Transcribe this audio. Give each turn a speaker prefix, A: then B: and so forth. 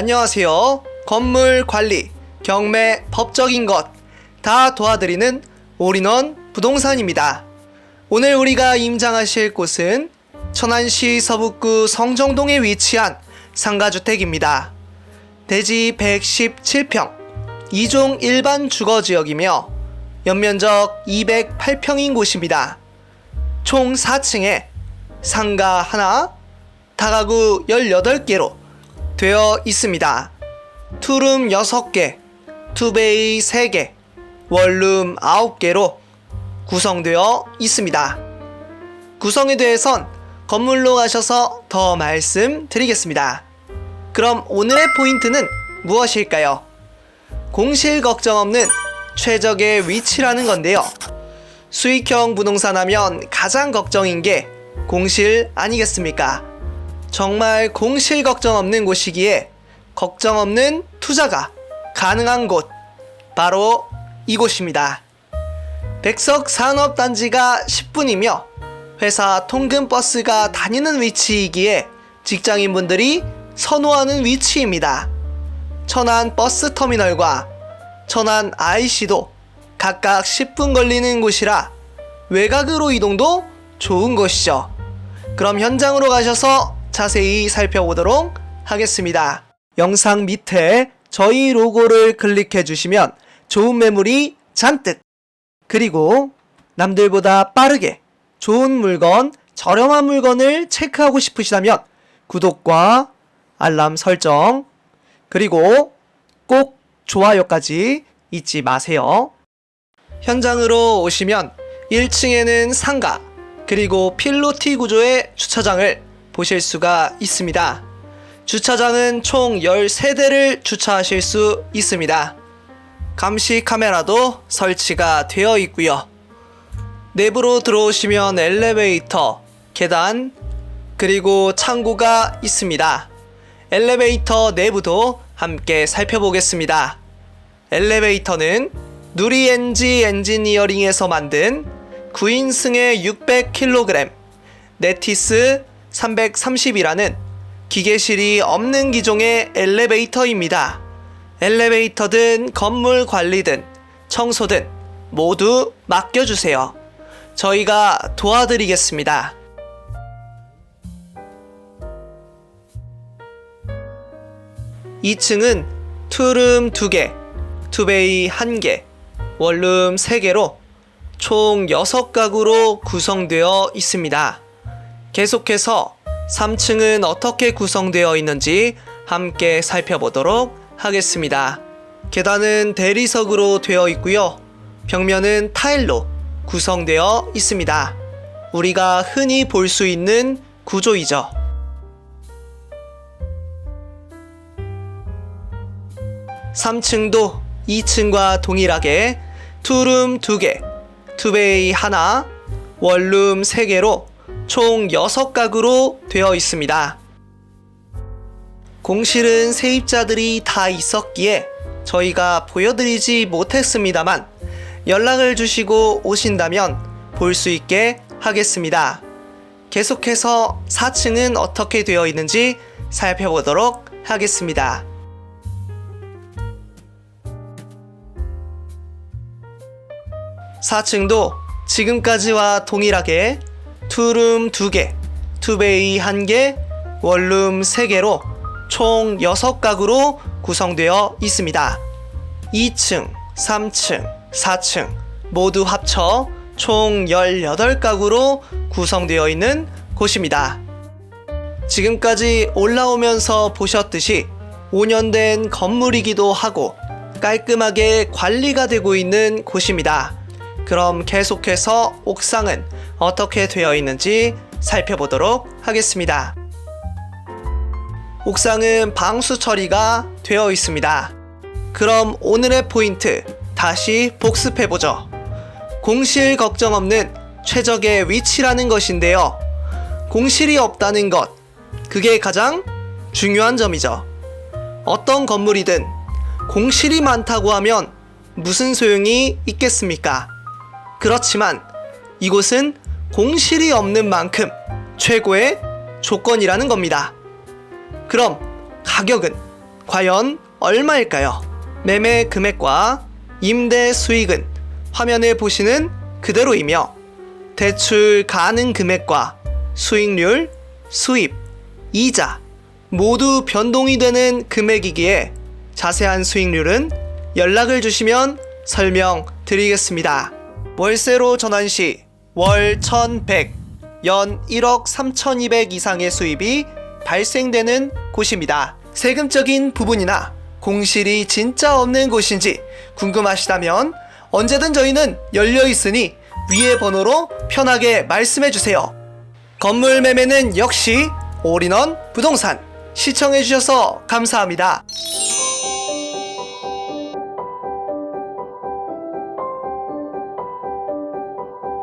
A: 안녕하세요. 건물 관리, 경매, 법적인 것 다 도와드리는 올인원 부동산입니다. 오늘 우리가 임장하실 곳은 천안시 서북구 성정동에 위치한 상가주택입니다. 대지 117평, 2종 일반 주거지역이며 연면적 208평인 곳입니다. 총 4층에 상가 하나, 다가구 18개로 되어 있습니다. 투룸 6개, 투베이 3개, 원룸 9개로 구성되어 있습니다. 구성에 대해선 건물로 가셔서 더 말씀드리겠습니다. 그럼 오늘의 포인트는 무엇일까요? 공실 걱정 없는 최적의 위치라는 건데요. 수익형 부동산 하면 가장 걱정인 게 공실 아니겠습니까? 정말 공실 걱정 없는 곳이기에 걱정 없는 투자가 가능한 곳 바로 이곳입니다. 백석 산업단지가 10분이며 회사 통근 버스가 다니는 위치이기에 직장인분들이 선호하는 위치입니다. 천안 버스 터미널과 천안 IC도 각각 10분 걸리는 곳이라 외곽으로 이동도 좋은 곳이죠. 그럼 현장으로 가셔서 자세히 살펴보도록 하겠습니다. 영상 밑에 저희 로고를 클릭해 주시면 좋은 매물이 잔뜩 그리고 남들보다 빠르게 좋은 물건, 저렴한 물건을 체크하고 싶으시다면 구독과 알람 설정 그리고 꼭 좋아요까지 잊지 마세요. 현장으로 오시면 1층에는 상가 그리고 필로티 구조의 주차장을 보실 수가 있습니다. 주차장은 총 13대를 주차하실 수 있습니다. 감시 카메라도 설치가 되어 있고요. 내부로 들어오시면 엘리베이터, 계단, 그리고 창고가 있습니다. 엘리베이터 내부도 함께 살펴보겠습니다. 엘리베이터는 누리엔지 엔지니어링에서 만든 9인승의 600kg, 네티스 330이라는 기계실이 없는 기종의 엘리베이터입니다. 엘리베이터든 건물 관리든 청소든 모두 맡겨주세요. 저희가 도와드리겠습니다. 이층은 투룸 2개, 투베이 1개, 원룸 3개로 총 6가구로 구성되어 있습니다. 계속해서 3층은 어떻게 구성되어 있는지 함께 살펴보도록 하겠습니다. 계단은 대리석으로 되어 있고요. 벽면은 타일로 구성되어 있습니다. 우리가 흔히 볼 수 있는 구조이죠. 3층도 2층과 동일하게 투룸 2개, 투베이 하나, 원룸 3개로 총 6가구로 되어 있습니다. 공실은 세입자들이 다 있었기에 저희가 보여드리지 못했습니다만 연락을 주시고 오신다면 볼 수 있게 하겠습니다. 계속해서 4층은 어떻게 되어 있는지 살펴보도록 하겠습니다. 4층도 지금까지와 동일하게 투룸 2개, 투베이 1개, 원룸 3개로 총 6가구로 구성되어 있습니다. 2층, 3층, 4층 모두 합쳐 총 18가구로 구성되어 있는 곳입니다. 지금까지 올라오면서 보셨듯이 5년 된 건물이기도 하고 깔끔하게 관리가 되고 있는 곳입니다. 그럼 계속해서 옥상은 어떻게 되어 있는지 살펴보도록 하겠습니다. 옥상은 방수 처리가 되어 있습니다. 그럼 오늘의 포인트 다시 복습해보죠. 공실 걱정 없는 최적의 위치라는 것인데요. 공실이 없다는 것, 그게 가장 중요한 점이죠. 어떤 건물이든 공실이 많다고 하면 무슨 소용이 있겠습니까? 그렇지만 이곳은 공실이 없는 만큼 최고의 조건이라는 겁니다. 그럼 가격은 과연 얼마일까요? 매매 금액과 임대 수익은 화면에 보시는 그대로이며 대출 가능 금액과 수익률, 수입, 이자 모두 변동이 되는 금액이기에 자세한 수익률은 연락을 주시면 설명드리겠습니다. 월세로 전환 시 월 1100, 연 1억 3200 이상의 수입이 발생되는 곳입니다. 세금적인 부분이나 공실이 진짜 없는 곳인지 궁금하시다면 언제든 저희는 열려 있으니 위의 번호로 편하게 말씀해 주세요. 건물 매매는 역시 올인원 부동산 시청해 주셔서 감사합니다.